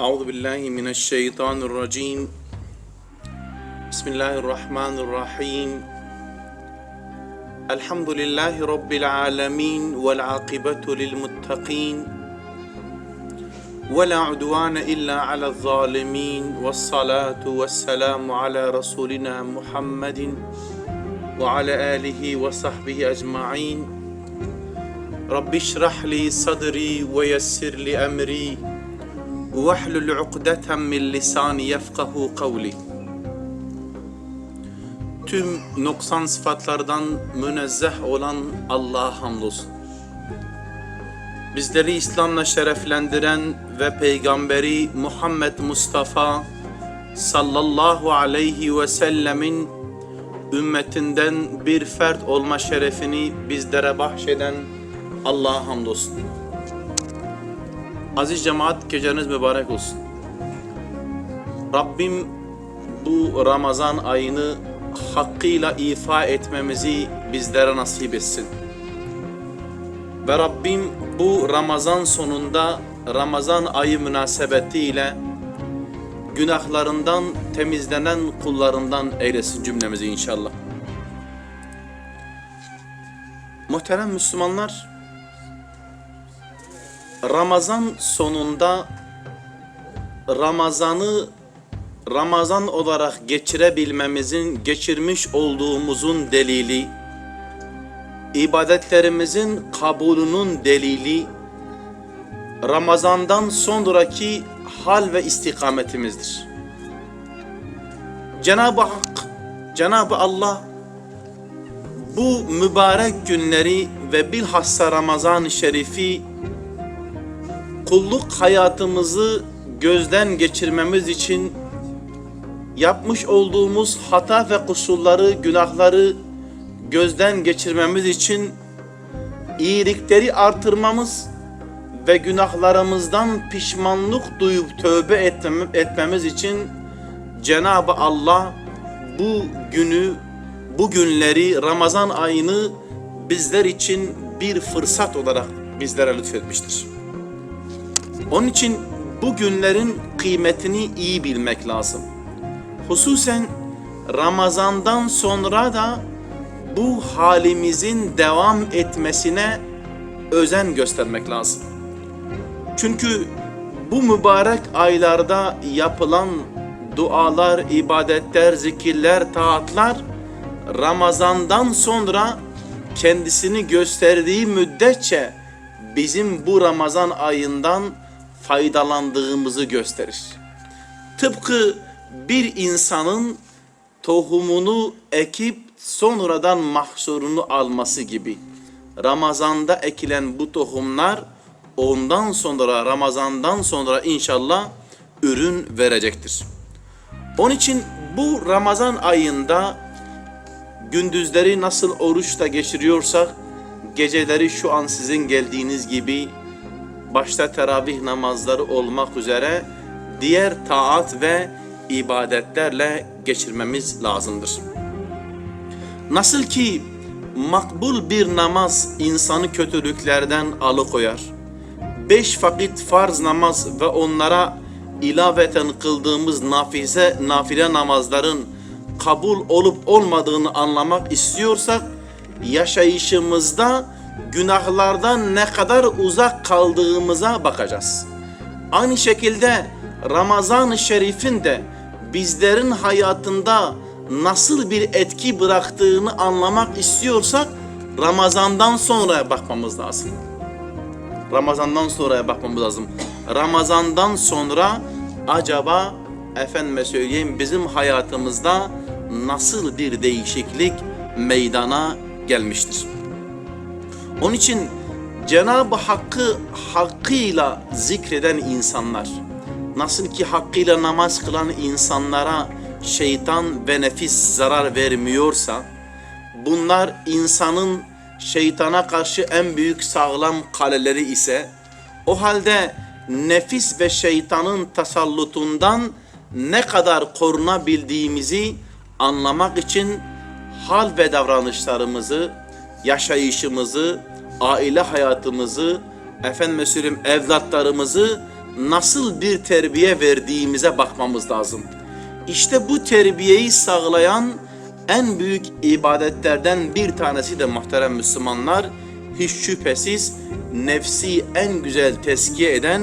أعوذ بالله من الشيطان الرجيم. بسم الله الرحمن الرحيم. الحمد لله رب العالمين والعاقبة للمتقين ولا عدوان إلا على الظالمين والصلاة والسلام على رسولنا محمد وعلى آله وصحبه أجمعين. رب اشرح لي صدري ويسر لي أمري. واحلل عقدة من lisani yefkahu kavli. Tüm noksan sıfatlardan münezzeh olan Allah'a hamdolsun. Bizleri İslam'la şereflendiren ve Peygamberi Muhammed Mustafa sallallahu aleyhi ve sellemin ümmetinden bir fert olma şerefini bizlere bahşeden Allah'a hamdolsun. Aziz cemaat geceniz mübarek olsun. Rabbim bu Ramazan ayını hakkıyla ifa etmemizi bizlere nasip etsin. Ve Rabbim bu Ramazan sonunda Ramazan ayı münasebetiyle günahlarından temizlenen kullarından eylesin cümlemizi inşallah. Muhterem Müslümanlar, Ramazan sonunda Ramazan'ı Ramazan olarak geçirebilmemizin, geçirmiş olduğumuzun delili, ibadetlerimizin kabulünün delili, Ramazan'dan sonraki hal ve istikametimizdir. Cenab-ı Hak, Cenab-ı Allah bu mübarek günleri ve bilhassa Ramazan-ı Şerif'i kulluk hayatımızı gözden geçirmemiz için yapmış olduğumuz hata ve kusurları, günahları gözden geçirmemiz için iyilikleri artırmamız ve günahlarımızdan pişmanlık duyup tövbe etmemiz için Cenab-ı Allah bu günü, bu günleri Ramazan ayını bizler için bir fırsat olarak bizlere lütfetmiştir. Onun için bu günlerin kıymetini iyi bilmek lazım. Hususen Ramazan'dan sonra da bu halimizin devam etmesine özen göstermek lazım. Çünkü bu mübarek aylarda yapılan dualar, ibadetler, zikirler, taatlar Ramazan'dan sonra kendisini gösterdiği müddetçe bizim bu Ramazan ayından faydalandığımızı gösterir. Tıpkı bir insanın tohumunu ekip sonradan mahsurunu alması gibi. Ramazanda ekilen bu tohumlar ondan sonra Ramazandan sonra inşallah ürün verecektir. Onun için bu Ramazan ayında gündüzleri nasıl oruçta geçiriyorsak geceleri şu an sizin geldiğiniz gibi başta teravih namazları olmak üzere diğer taat ve ibadetlerle geçirmemiz lazımdır. Nasıl ki makbul bir namaz insanı kötülüklerden alıkoyar. Beş vakit farz namaz ve onlara ilaveten kıldığımız nafile, nafile namazların kabul olup olmadığını anlamak istiyorsak yaşayışımızda günahlardan ne kadar uzak kaldığımıza bakacağız. Aynı şekilde Ramazan-ı Şerif'in de bizlerin hayatında nasıl bir etki bıraktığını anlamak istiyorsak Ramazan'dan sonra bakmamız lazım. Ramazan'dan sonra bakmamız lazım. Ramazan'dan sonra acaba efendime söyleyeyim bizim hayatımızda nasıl bir değişiklik meydana gelmiştir? Onun için Cenab-ı Hakk'ı hakkıyla zikreden insanlar, nasıl ki hakkıyla namaz kılan insanlara şeytan ve nefis zarar vermiyorsa, bunlar insanın şeytana karşı en büyük sağlam kaleleri ise, o halde nefis ve şeytanın tasallutundan ne kadar korunabildiğimizi anlamak için hal ve davranışlarımızı, yaşayışımızı, aile hayatımızı, efendim söyleyeyim evlatlarımızı nasıl bir terbiye verdiğimize bakmamız lazım. İşte bu terbiyeyi sağlayan en büyük ibadetlerden bir tanesi de muhterem Müslümanlar hiç şüphesiz nefsi en güzel teskiye eden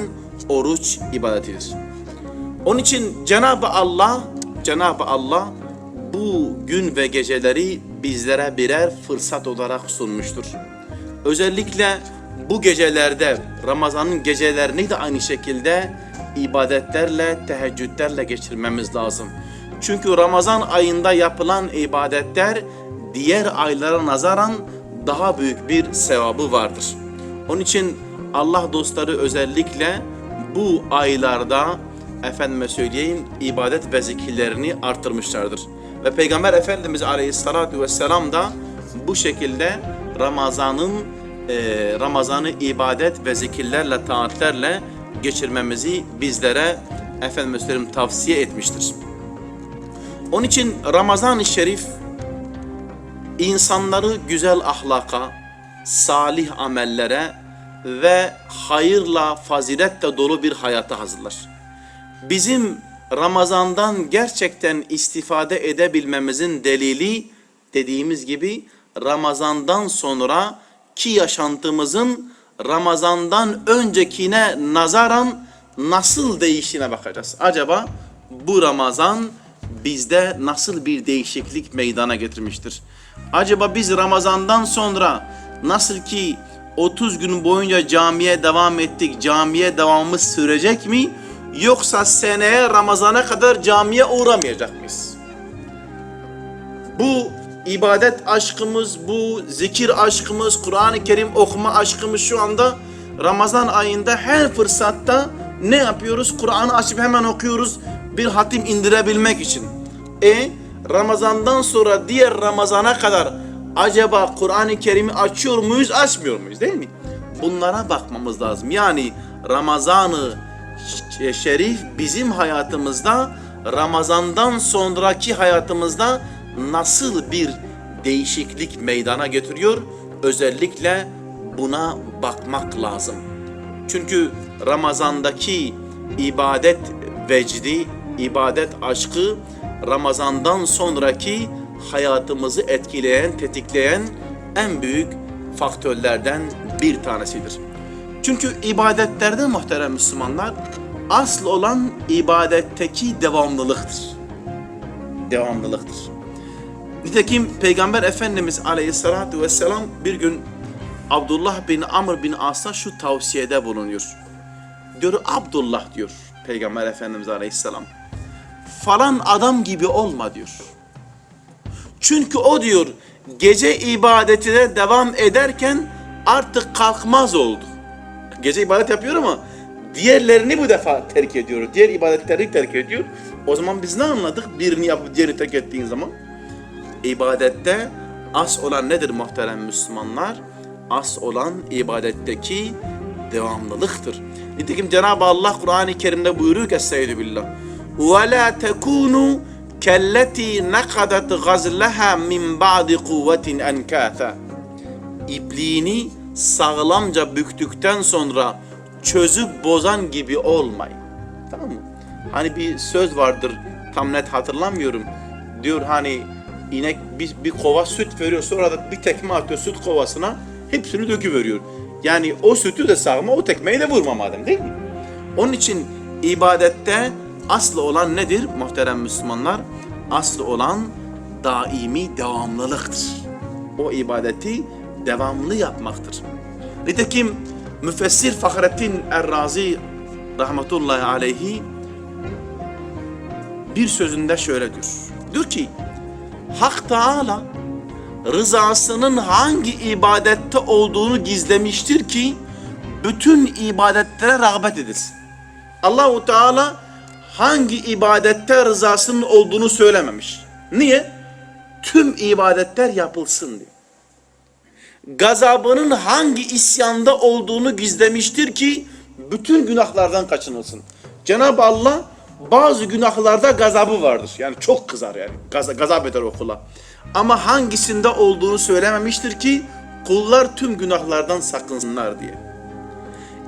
oruç ibadetidir. Onun için Cenab-ı Allah, Cenab-ı Allah bu gün ve geceleri bizlere birer fırsat olarak sunmuştur. Özellikle bu gecelerde, Ramazan'ın gecelerini de aynı şekilde ibadetlerle, teheccüdlerle geçirmemiz lazım. Çünkü Ramazan ayında yapılan ibadetler diğer aylara nazaran daha büyük bir sevabı vardır. Onun için Allah dostları özellikle bu aylarda efendime söyleyeyim ibadet ve zikirlerini artırmışlardır. Ve Peygamber Efendimiz Aleyhisselatü Vesselam da bu şekilde Ramazan'ın e, Ramazan'ı ibadet ve zikirlerle, taatlerle geçirmemizi bizlere Efendimiz söyleyeyim tavsiye etmiştir. Onun için Ramazan-ı Şerif insanları güzel ahlaka, salih amellere ve hayırla, faziletle dolu bir hayata hazırlar. Bizim Ramazan'dan gerçekten istifade edebilmemizin delili dediğimiz gibi Ramazan'dan sonra ki yaşantımızın Ramazan'dan öncekine nazaran nasıl değişine bakacağız. Acaba bu Ramazan bizde nasıl bir değişiklik meydana getirmiştir? Acaba biz Ramazan'dan sonra nasıl ki 30 gün boyunca camiye devam ettik, camiye devamımız sürecek mi? Yoksa seneye Ramazan'a kadar camiye uğramayacak mıyız? Bu ibadet aşkımız, bu zikir aşkımız, Kur'an-ı Kerim okuma aşkımız şu anda Ramazan ayında her fırsatta ne yapıyoruz? Kur'an'ı açıp hemen okuyoruz bir hatim indirebilmek için. E Ramazan'dan sonra diğer Ramazan'a kadar acaba Kur'an-ı Kerim'i açıyor muyuz, açmıyor muyuz değil mi? Bunlara bakmamız lazım. Yani Ramazan-ı Şerif bizim hayatımızda Ramazan'dan sonraki hayatımızda nasıl bir değişiklik meydana getiriyor? Özellikle buna bakmak lazım. Çünkü Ramazan'daki ibadet vecdi, ibadet aşkı Ramazan'dan sonraki hayatımızı etkileyen, tetikleyen en büyük faktörlerden bir tanesidir. Çünkü ibadetlerde muhterem Müslümanlar asıl olan ibadetteki devamlılıktır. Devamlılıktır. Nitekim Peygamber Efendimiz Aleyhisselatü Vesselam bir gün Abdullah bin Amr bin As'a şu tavsiyede bulunuyor. Diyor Abdullah diyor Peygamber Efendimiz Aleyhisselam. Falan adam gibi olma diyor. Çünkü o diyor gece ibadetine devam ederken artık kalkmaz oldu. Gece ibadet yapıyor ama diğerlerini bu defa terk ediyor. Diğer ibadetleri terk ediyor. O zaman biz ne anladık? Birini yapıp diğerini terk ettiğin zaman İbadette as olan nedir muhterem Müslümanlar? As olan ibadetteki devamlılıktır. Nitekim Cenab-ı Allah Kur'an-ı Kerim'de buyuruyor ki Estaizu billah. وَلَا تَكُونُوا كَالَّتِي نَقَدَتْ غَزْلَهَا مِنْ بَعْدِ قُوَّةٍ اَنْكَاثًا İpliğini sağlamca büktükten sonra çözüp bozan gibi olmayın. Tamam mı? Hani bir söz vardır tam net hatırlamıyorum. Diyor hani inek bir, bir kova süt veriyor sonra da bir tekme atıyor süt kovasına hepsini döküveriyor. Yani o sütü de sağma o tekmeyi de vurma madem değil mi? Onun için ibadette aslı olan nedir muhterem Müslümanlar? Aslı olan daimi devamlılıktır. O ibadeti devamlı yapmaktır. Nitekim müfessir Fahrettin Errazi rahmetullahi aleyhi bir sözünde şöyle diyor. Diyor ki Hak Teala rızasının hangi ibadette olduğunu gizlemiştir ki bütün ibadetlere rağbet edilsin. Allahu Teala hangi ibadette rızasının olduğunu söylememiş. Niye? Tüm ibadetler yapılsın diye. Gazabının hangi isyanda olduğunu gizlemiştir ki bütün günahlardan kaçınılsın. Cenab-ı Allah bazı günahlarda gazabı vardır. Yani çok kızar yani. Gaz gazap eder o kula. Ama hangisinde olduğunu söylememiştir ki kullar tüm günahlardan sakınsınlar diye.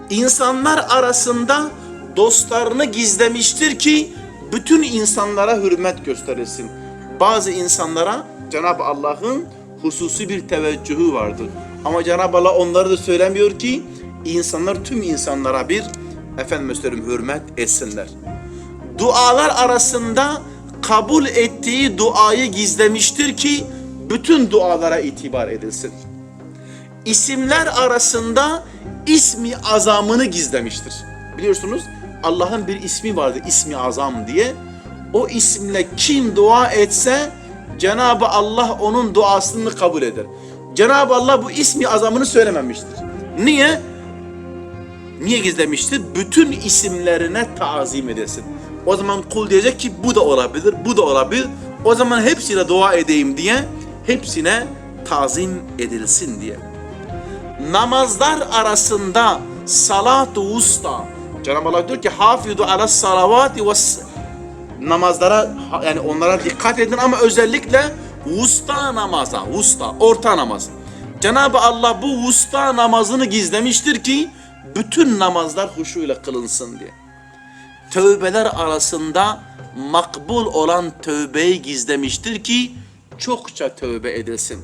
İnsanlar arasında dostlarını gizlemiştir ki bütün insanlara hürmet gösterilsin. Bazı insanlara Cenab-ı Allah'ın hususi bir teveccühü vardır. Ama Cenab-ı Allah onları da söylemiyor ki insanlar tüm insanlara bir efendim söyleyeyim hürmet etsinler. Dualar arasında kabul ettiği duayı gizlemiştir ki bütün dualara itibar edilsin. İsimler arasında ismi azamını gizlemiştir. Biliyorsunuz Allah'ın bir ismi vardı ismi azam diye. O isimle kim dua etse Cenab-ı Allah onun duasını kabul eder. Cenab-ı Allah bu ismi azamını söylememiştir. Niye? Niye gizlemiştir? Bütün isimlerine tazim edesin. O zaman kul diyecek ki bu da olabilir, bu da olabilir. O zaman hepsine dua edeyim diye, hepsine tazim edilsin diye. Namazlar arasında salatu usta. Cenab-ı Allah diyor ki hafidu ala salavati ve namazlara yani onlara dikkat edin ama özellikle usta namaza, usta, orta namaz. Cenab-ı Allah bu usta namazını gizlemiştir ki bütün namazlar huşuyla kılınsın diye. Tövbeler arasında makbul olan tövbeyi gizlemiştir ki çokça tövbe edilsin.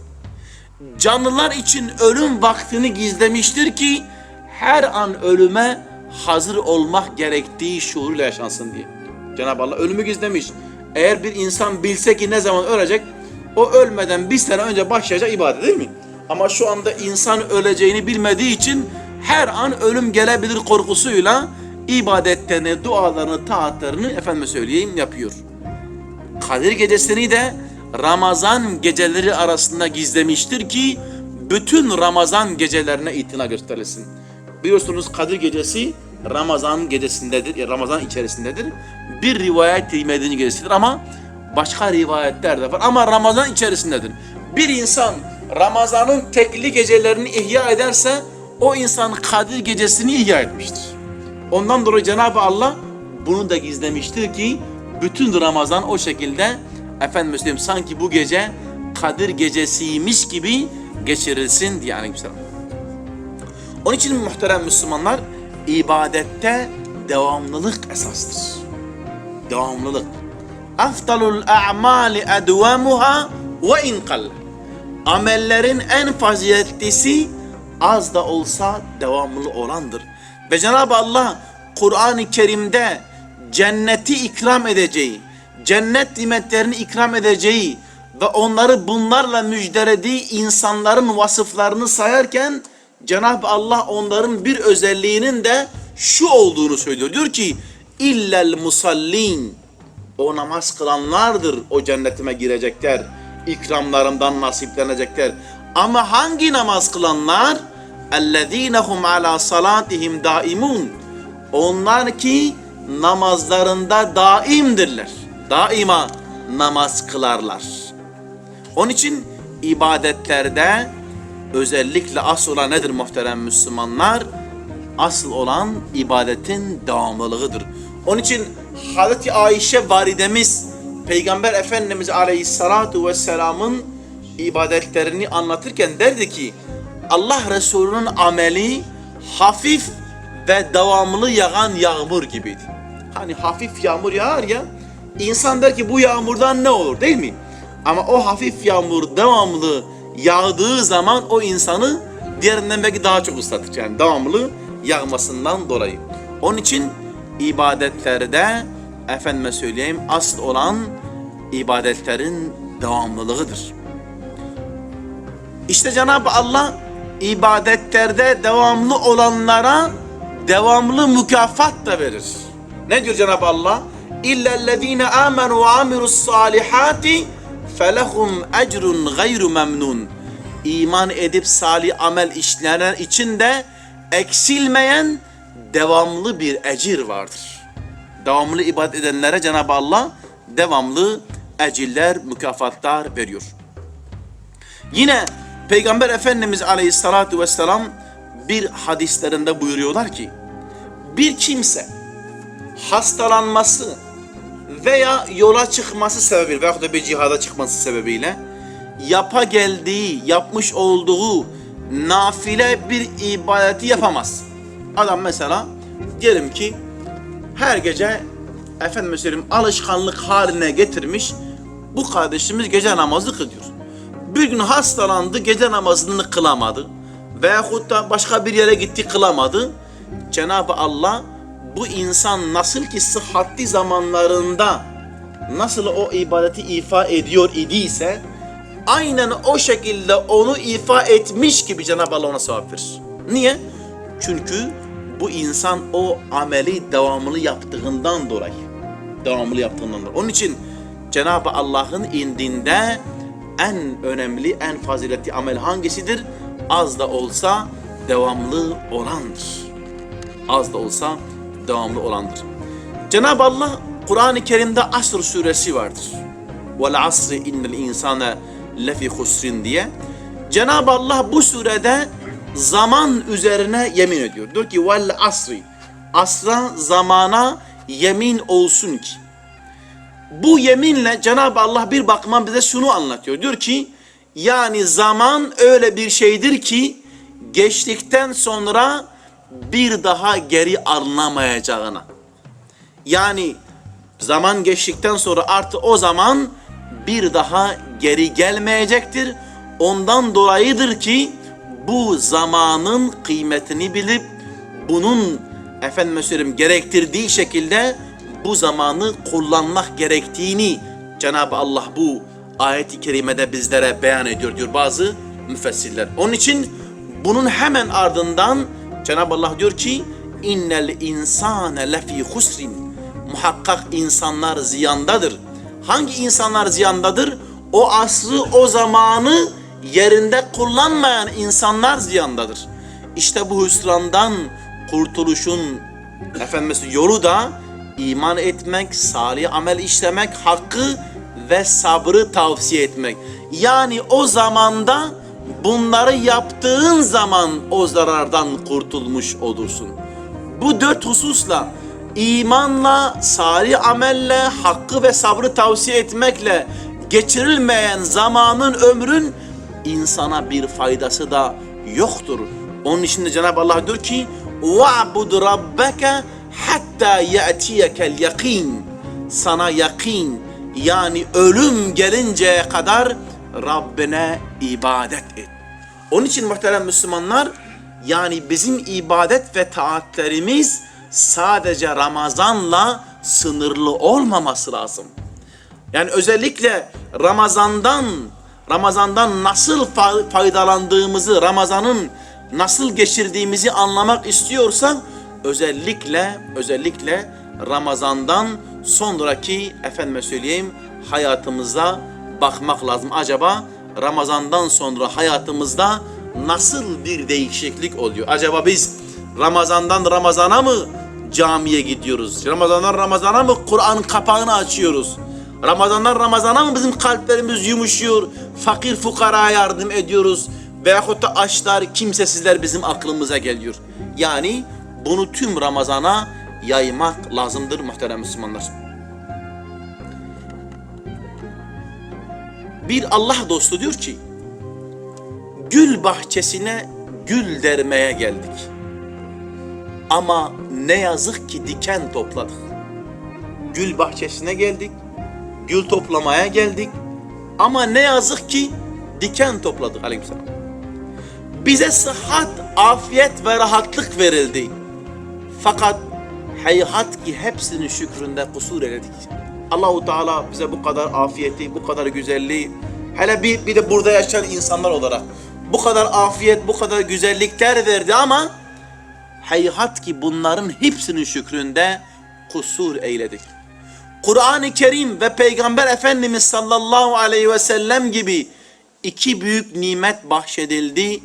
Canlılar için ölüm vaktini gizlemiştir ki her an ölüme hazır olmak gerektiği şuuruyla yaşansın diye. Cenab-ı Allah ölümü gizlemiş. Eğer bir insan bilse ki ne zaman ölecek, o ölmeden bir sene önce başlayacak ibadet değil mi? Ama şu anda insan öleceğini bilmediği için her an ölüm gelebilir korkusuyla ibadetlerini, dualarını, taatlarını efendime söyleyeyim yapıyor. Kadir gecesini de Ramazan geceleri arasında gizlemiştir ki bütün Ramazan gecelerine itina gösterilsin. Biliyorsunuz Kadir gecesi Ramazan gecesindedir, ya Ramazan içerisindedir. Bir rivayet Medine gecesidir ama başka rivayetler de var ama Ramazan içerisindedir. Bir insan Ramazan'ın tekli gecelerini ihya ederse o insan Kadir gecesini ihya etmiştir. Ondan dolayı Cenab-ı Allah bunu da gizlemiştir ki bütün Ramazan o şekilde efendim söyleyeyim sanki bu gece Kadir gecesiymiş gibi geçirilsin diye aleykümselam. Onun için muhterem Müslümanlar ibadette devamlılık esastır. Devamlılık. Afdalul a'mali edvamuha ve in kalla. Amellerin en faziletlisi az da olsa devamlı olandır. Ve Cenab-ı Allah Kur'an-ı Kerim'de cenneti ikram edeceği, cennet nimetlerini ikram edeceği ve onları bunlarla müjdelediği insanların vasıflarını sayarken Cenab-ı Allah onların bir özelliğinin de şu olduğunu söylüyor. Diyor ki illel musallin o namaz kılanlardır o cennetime girecekler. ikramlarımdan nasiplenecekler. Ama hangi namaz kılanlar? ellezinehum ala salatihim daimun. Onlar ki namazlarında daimdirler. Daima namaz kılarlar. Onun için ibadetlerde özellikle asıl olan nedir muhterem Müslümanlar? Asıl olan ibadetin devamlılığıdır. Onun için Hazreti Ayşe validemiz Peygamber Efendimiz Aleyhissalatu vesselam'ın ibadetlerini anlatırken derdi ki Allah Resulü'nün ameli hafif ve devamlı yağan yağmur gibiydi. Hani hafif yağmur yağar ya insan der ki bu yağmurdan ne olur değil mi? Ama o hafif yağmur devamlı yağdığı zaman o insanı diğerinden belki daha çok ıslatır. Yani devamlı yağmasından dolayı. Onun için ibadetlerde efendime söyleyeyim asıl olan ibadetlerin devamlılığıdır. İşte Cenab-ı Allah ibadetlerde devamlı olanlara devamlı mükafat da verir. Ne diyor Cenab-ı Allah? İllellezine amenu ve amirus salihati felehum ecrun gayru memnun. İman edip salih amel işleyenler için de eksilmeyen devamlı bir ecir vardır. Devamlı ibadet edenlere Cenab-ı Allah devamlı ecirler, mükafatlar veriyor. Yine Peygamber Efendimiz Aleyhissalatu Vesselam bir hadislerinde buyuruyorlar ki bir kimse hastalanması veya yola çıkması sebebiyle veya da bir cihada çıkması sebebiyle yapa geldiği, yapmış olduğu nafile bir ibadeti yapamaz. Adam mesela diyelim ki her gece efendim söyleyeyim alışkanlık haline getirmiş bu kardeşimiz gece namazı kılıyor. Bir gün hastalandı gece namazını kılamadı veyahut da başka bir yere gitti kılamadı. Cenab-ı Allah bu insan nasıl ki sıhhatli zamanlarında nasıl o ibadeti ifa ediyor idiyse aynen o şekilde onu ifa etmiş gibi Cenab-ı Allah ona sevap verir. Niye? Çünkü bu insan o ameli devamlı yaptığından dolayı. Devamlı yaptığından dolayı. Onun için Cenab-ı Allah'ın indinde en önemli, en faziletli amel hangisidir? Az da olsa devamlı olandır. Az da olsa devamlı olandır. Cenab-ı Allah Kur'an-ı Kerim'de Asr suresi vardır. Vel asri innel insane lefi husrin diye. Cenab-ı Allah bu surede zaman üzerine yemin ediyor. Diyor ki vel asri. Asra zamana yemin olsun ki. Bu yeminle Cenab-ı Allah bir bakıma bize şunu anlatıyor. Diyor ki yani zaman öyle bir şeydir ki geçtikten sonra bir daha geri alınamayacağına. Yani zaman geçtikten sonra artık o zaman bir daha geri gelmeyecektir. Ondan dolayıdır ki bu zamanın kıymetini bilip bunun efendim söyleyeyim gerektirdiği şekilde bu zamanı kullanmak gerektiğini Cenab-ı Allah bu ayet-i kerimede bizlere beyan ediyor diyor bazı müfessirler. Onun için bunun hemen ardından Cenab-ı Allah diyor ki innel insane lefi husrin muhakkak insanlar ziyandadır. Hangi insanlar ziyandadır? O asrı, o zamanı yerinde kullanmayan insanlar ziyandadır. İşte bu hüsrandan kurtuluşun efendim yolu da iman etmek, salih amel işlemek, hakkı ve sabrı tavsiye etmek. Yani o zamanda bunları yaptığın zaman o zarardan kurtulmuş olursun. Bu dört hususla imanla, salih amelle, hakkı ve sabrı tavsiye etmekle geçirilmeyen zamanın ömrün insana bir faydası da yoktur. Onun için de Cenab-ı Allah diyor ki وَعْبُدْ رَبَّكَ hatta ya'tiyekel yakin. Sana yakin yani ölüm gelinceye kadar Rabbine ibadet et. Onun için muhterem Müslümanlar yani bizim ibadet ve taatlerimiz sadece Ramazan'la sınırlı olmaması lazım. Yani özellikle Ramazan'dan Ramazan'dan nasıl fa- faydalandığımızı, Ramazan'ın nasıl geçirdiğimizi anlamak istiyorsak özellikle özellikle Ramazan'dan sonraki efendime söyleyeyim hayatımıza bakmak lazım. Acaba Ramazan'dan sonra hayatımızda nasıl bir değişiklik oluyor? Acaba biz Ramazan'dan Ramazan'a mı camiye gidiyoruz? Ramazan'dan Ramazan'a mı Kur'an kapağını açıyoruz? Ramazan'dan Ramazan'a mı bizim kalplerimiz yumuşuyor? Fakir fukara yardım ediyoruz? Veyahut da açlar, kimsesizler bizim aklımıza geliyor. Yani bunu tüm Ramazan'a yaymak lazımdır muhterem Müslümanlar. Bir Allah dostu diyor ki, gül bahçesine gül dermeye geldik. Ama ne yazık ki diken topladık. Gül bahçesine geldik, gül toplamaya geldik. Ama ne yazık ki diken topladık aleyhisselam. Bize sıhhat, afiyet ve rahatlık verildi. Fakat heyhat ki hepsinin şükründe kusur eledik. Allahu Teala bize bu kadar afiyeti, bu kadar güzelliği, hele bir, bir de burada yaşayan insanlar olarak bu kadar afiyet, bu kadar güzellikler verdi ama heyhat ki bunların hepsinin şükründe kusur eyledik. Kur'an-ı Kerim ve Peygamber Efendimiz sallallahu aleyhi ve sellem gibi iki büyük nimet bahşedildi.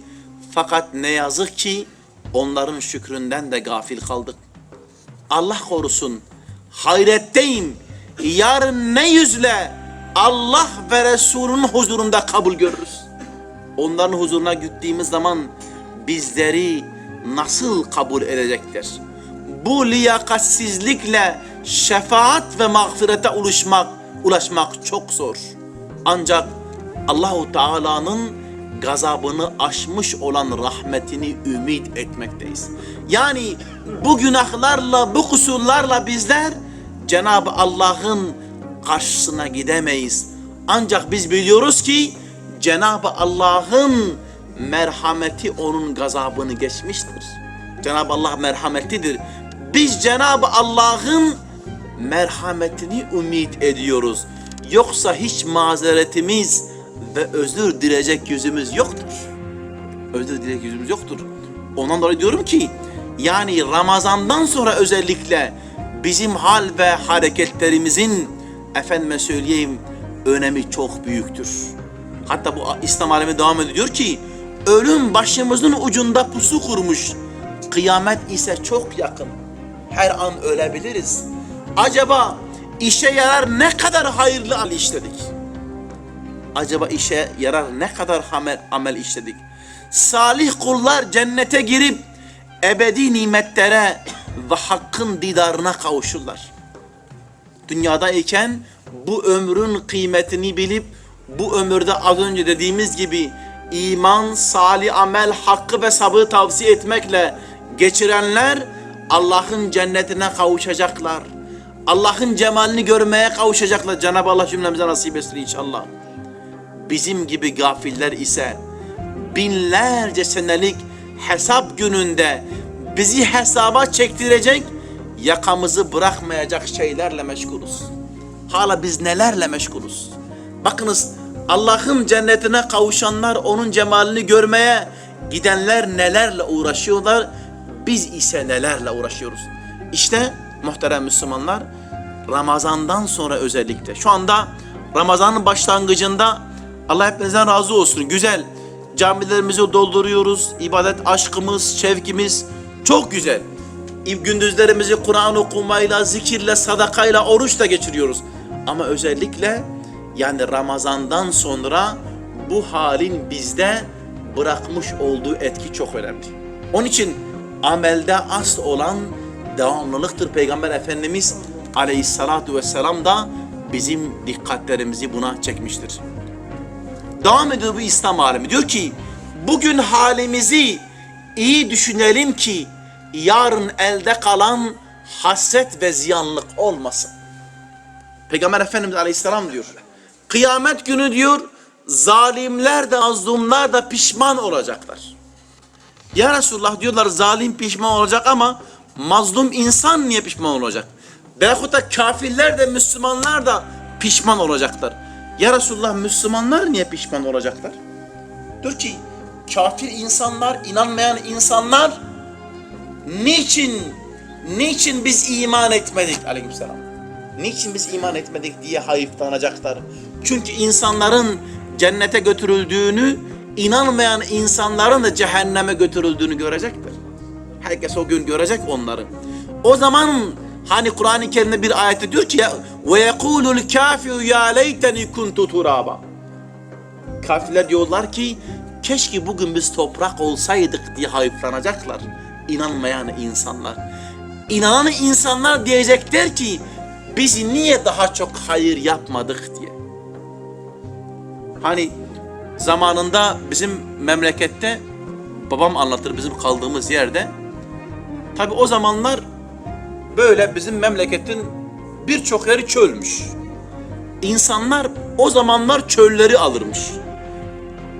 Fakat ne yazık ki onların şükründen de gafil kaldık. Allah korusun. Hayretteyim. Yarın ne yüzle Allah ve Resulünün huzurunda kabul görürüz. Onların huzuruna gittiğimiz zaman bizleri nasıl kabul edecekler? Bu liyakatsizlikle şefaat ve mağfirete ulaşmak, ulaşmak çok zor. Ancak Allahu Teala'nın gazabını aşmış olan rahmetini ümit etmekteyiz. Yani bu günahlarla, bu kusurlarla bizler Cenab-ı Allah'ın karşısına gidemeyiz. Ancak biz biliyoruz ki Cenab-ı Allah'ın merhameti onun gazabını geçmiştir. Cenab-ı Allah merhametlidir. Biz Cenab-ı Allah'ın merhametini ümit ediyoruz. Yoksa hiç mazeretimiz ve özür dileyecek yüzümüz yoktur. Özür dileyecek yüzümüz yoktur. Ondan dolayı diyorum ki yani Ramazan'dan sonra özellikle bizim hal ve hareketlerimizin efendime söyleyeyim önemi çok büyüktür. Hatta bu İslam alemi devam ediyor ki ölüm başımızın ucunda pusu kurmuş. Kıyamet ise çok yakın. Her an ölebiliriz. Acaba işe yarar ne kadar hayırlı işledik? Acaba işe yarar ne kadar amel, amel işledik? Salih kullar cennete girip ebedi nimetlere ve hakkın didarına kavuşurlar. Dünyadayken bu ömrün kıymetini bilip bu ömürde az önce dediğimiz gibi iman, salih amel, hakkı ve sabrı tavsiye etmekle geçirenler Allah'ın cennetine kavuşacaklar. Allah'ın cemalini görmeye kavuşacaklar. Cenab-ı Allah cümlemize nasip etsin inşallah. Bizim gibi gafiller ise binlerce senelik hesap gününde bizi hesaba çektirecek, yakamızı bırakmayacak şeylerle meşguluz. Hala biz nelerle meşguluz? Bakınız Allah'ın cennetine kavuşanlar onun cemalini görmeye gidenler nelerle uğraşıyorlar? Biz ise nelerle uğraşıyoruz? İşte muhterem Müslümanlar Ramazan'dan sonra özellikle şu anda Ramazan'ın başlangıcında Allah hepinizden razı olsun. Güzel. Camilerimizi dolduruyoruz. İbadet aşkımız, şevkimiz çok güzel. Gündüzlerimizi Kur'an okumayla, zikirle, sadakayla, oruçla geçiriyoruz. Ama özellikle yani Ramazan'dan sonra bu halin bizde bırakmış olduğu etki çok önemli. Onun için amelde asıl olan devamlılıktır. Peygamber Efendimiz Aleyhissalatu vesselam da bizim dikkatlerimizi buna çekmiştir. Devam ediyor bu İslam alemi. Diyor ki bugün halimizi iyi düşünelim ki yarın elde kalan hasret ve ziyanlık olmasın. Peygamber Efendimiz Aleyhisselam diyor. Kıyamet günü diyor zalimler de mazlumlar da pişman olacaklar. Ya Resulullah diyorlar zalim pişman olacak ama mazlum insan niye pişman olacak? Veyahut da kafirler de Müslümanlar da pişman olacaklar. Ya Resulullah Müslümanlar niye pişman olacaklar? Diyor ki kafir insanlar, inanmayan insanlar niçin niçin biz iman etmedik aleyhisselam? Niçin biz iman etmedik diye hayıflanacaklar. Çünkü insanların cennete götürüldüğünü, inanmayan insanların da cehenneme götürüldüğünü görecektir. Herkes o gün görecek onları. O zaman hani Kur'an-ı Kerim'de bir ayette diyor ki ve yekulul kafiru ya leyteni kuntu turaba. Kafirler diyorlar ki keşke bugün biz toprak olsaydık diye hayıflanacaklar. İnanmayan insanlar. İnanan insanlar diyecekler ki biz niye daha çok hayır yapmadık diye. Hani zamanında bizim memlekette babam anlatır bizim kaldığımız yerde. Tabi o zamanlar böyle bizim memleketin birçok yeri çölmüş. İnsanlar o zamanlar çölleri alırmış.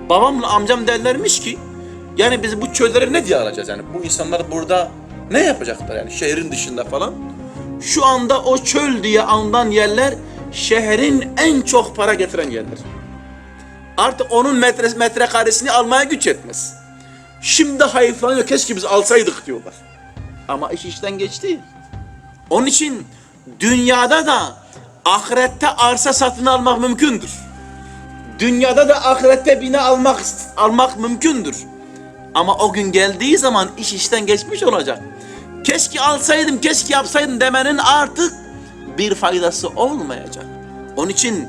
Babamla amcam derlermiş ki yani biz bu çölleri ne diye alacağız yani bu insanlar burada ne yapacaklar yani şehrin dışında falan. Şu anda o çöl diye anılan yerler şehrin en çok para getiren yerler. Artık onun metre, metrekaresini almaya güç yetmez. Şimdi hayıflanıyor keşke biz alsaydık diyorlar. Ama iş işten geçti. Onun için dünyada da ahirette arsa satın almak mümkündür. Dünyada da ahirette bina almak almak mümkündür. Ama o gün geldiği zaman iş işten geçmiş olacak. Keşke alsaydım, keşke yapsaydım demenin artık bir faydası olmayacak. Onun için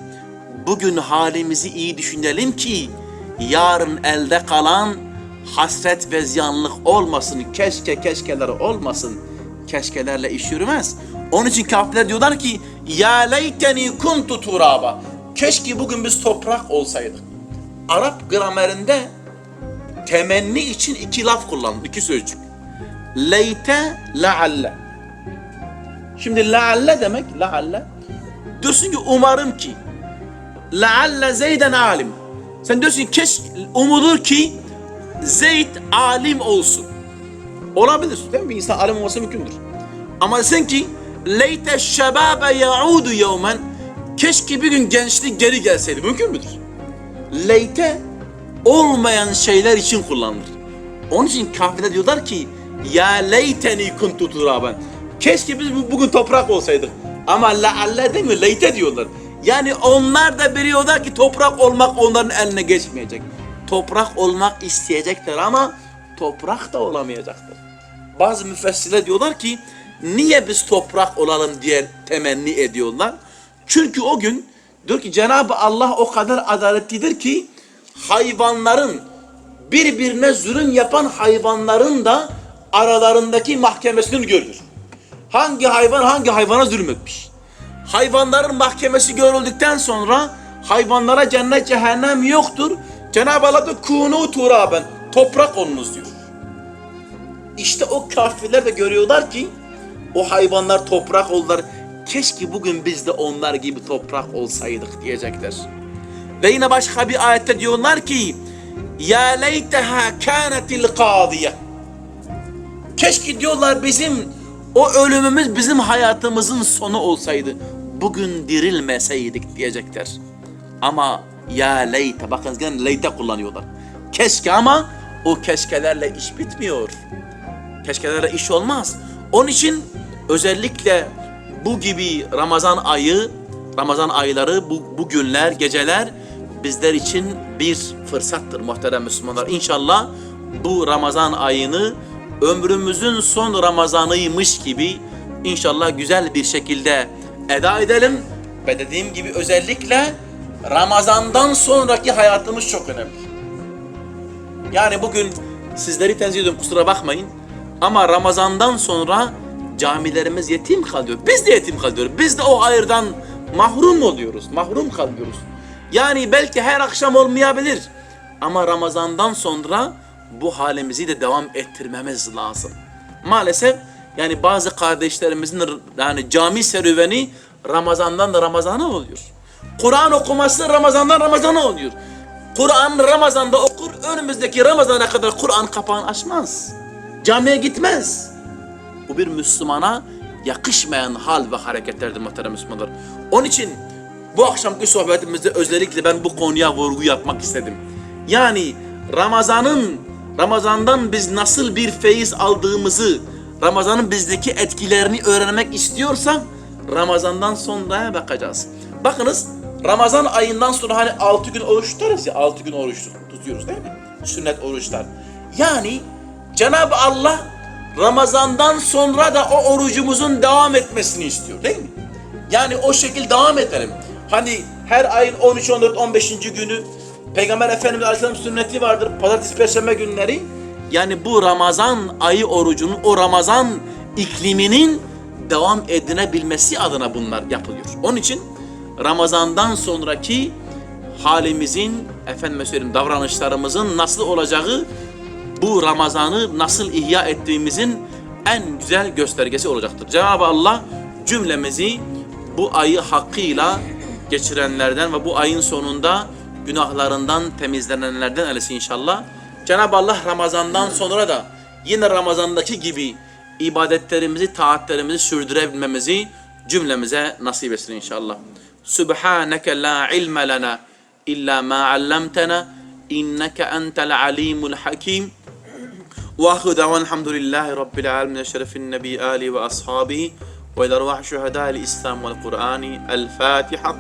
bugün halimizi iyi düşünelim ki yarın elde kalan hasret ve ziyanlık olmasın, keşke keşkeler olmasın. Keşkelerle iş yürümez. Onun için kafirler diyorlar ki ya leyteni kuntu turaba. Keşke bugün biz toprak olsaydık. Arap gramerinde temenni için iki laf kullanılır, iki sözcük. leyte lealle. Şimdi lealle demek lealle. Diyorsun ki umarım ki lealle Zeyden alim. Sen diyorsun ki keş umulur ki Zeyd alim olsun. Olabilir. Değil mi? Bir insan alim olması mümkündür. Ama sen ki leyte şebabe yaudu yevmen keşke bir gün gençlik geri gelseydi. Mümkün müdür? Leyte olmayan şeyler için kullanılır. Onun için kafirde diyorlar ki ya leyteni kuntu turaben. Keşke biz bu- bugün toprak olsaydık. Ama lealle demiyor, leyte diyorlar. Yani onlar da biliyorlar ki toprak olmak onların eline geçmeyecek. Toprak olmak isteyecekler ama toprak da olamayacaktır. Bazı müfessirler diyorlar ki niye biz toprak olalım diye temenni ediyorlar. Çünkü o gün diyor ki Cenab-ı Allah o kadar adaletlidir ki hayvanların birbirine zulüm yapan hayvanların da aralarındaki mahkemesini görür. Hangi hayvan hangi hayvana zulmetmiş? Hayvanların mahkemesi görüldükten sonra hayvanlara cennet cehennem yoktur. Cenab-ı Allah da kunu turaben toprak olunuz diyor. İşte o kafirler de görüyorlar ki o hayvanlar toprak oldular. Keşke bugün biz de onlar gibi toprak olsaydık diyecekler. Ve yine başka bir ayette diyorlar ki Ya leyteha kânetil kâdiye Keşke diyorlar bizim o ölümümüz bizim hayatımızın sonu olsaydı. Bugün dirilmeseydik diyecekler. Ama ya leyte bakın gene leyte kullanıyorlar. Keşke ama o keşkelerle iş bitmiyor. Keşkelerle iş olmaz. Onun için özellikle bu gibi Ramazan ayı, Ramazan ayları, bu, bu günler, geceler bizler için bir fırsattır muhterem Müslümanlar. İnşallah bu Ramazan ayını ömrümüzün son Ramazanıymış gibi inşallah güzel bir şekilde eda edelim. Ve dediğim gibi özellikle Ramazan'dan sonraki hayatımız çok önemli. Yani bugün sizleri tenzih ediyorum kusura bakmayın. Ama Ramazan'dan sonra camilerimiz yetim kalıyor. Biz de yetim kalıyoruz. Biz de o hayırdan mahrum oluyoruz. Mahrum kalıyoruz. Yani belki her akşam olmayabilir. Ama Ramazan'dan sonra bu halimizi de devam ettirmemiz lazım. Maalesef yani bazı kardeşlerimizin yani cami serüveni Ramazan'dan da Ramazan'a oluyor. Kur'an okuması Ramazan'dan Ramazan'a oluyor. Kur'an Ramazan'da okur, önümüzdeki Ramazan'a kadar Kur'an kapağını açmaz. Camiye gitmez. Bu bir Müslümana yakışmayan hal ve hareketlerdir muhterem Müslümanlar. Onun için bu akşamki sohbetimizde özellikle ben bu konuya vurgu yapmak istedim. Yani Ramazan'ın, Ramazan'dan biz nasıl bir feyiz aldığımızı, Ramazan'ın bizdeki etkilerini öğrenmek istiyorsak Ramazan'dan sonraya bakacağız. Bakınız Ramazan ayından sonra hani 6 gün oruç tutarız ya 6 gün oruç tutuyoruz değil mi? Sünnet oruçlar. Yani Cenab-ı Allah Ramazan'dan sonra da o orucumuzun devam etmesini istiyor değil mi? Yani o şekil devam edelim. Hani her ayın 13, 14, 15. günü Peygamber Efendimiz Aleyhisselam sünneti vardır. Pazartesi, Perşembe günleri. Yani bu Ramazan ayı orucunun, o Ramazan ikliminin devam edinebilmesi adına bunlar yapılıyor. Onun için Ramazan'dan sonraki halimizin, efendime söyleyeyim davranışlarımızın nasıl olacağı bu Ramazan'ı nasıl ihya ettiğimizin en güzel göstergesi olacaktır. Cenab-ı Allah cümlemizi bu ayı hakkıyla geçirenlerden ve bu ayın sonunda günahlarından temizlenenlerden eylesin inşallah. Cenab-ı Allah Ramazan'dan sonra da yine Ramazan'daki gibi ibadetlerimizi, taatlerimizi sürdürebilmemizi cümlemize nasip etsin inşallah. Subhaneke la ilme lena illa ma allamtena inneke entel alimul hakim. وآخر دعوانا الحمد لله رب العالمين شرف النبي آله وأصحابه وإلى أرواح شهداء الإسلام والقرآن الفاتحة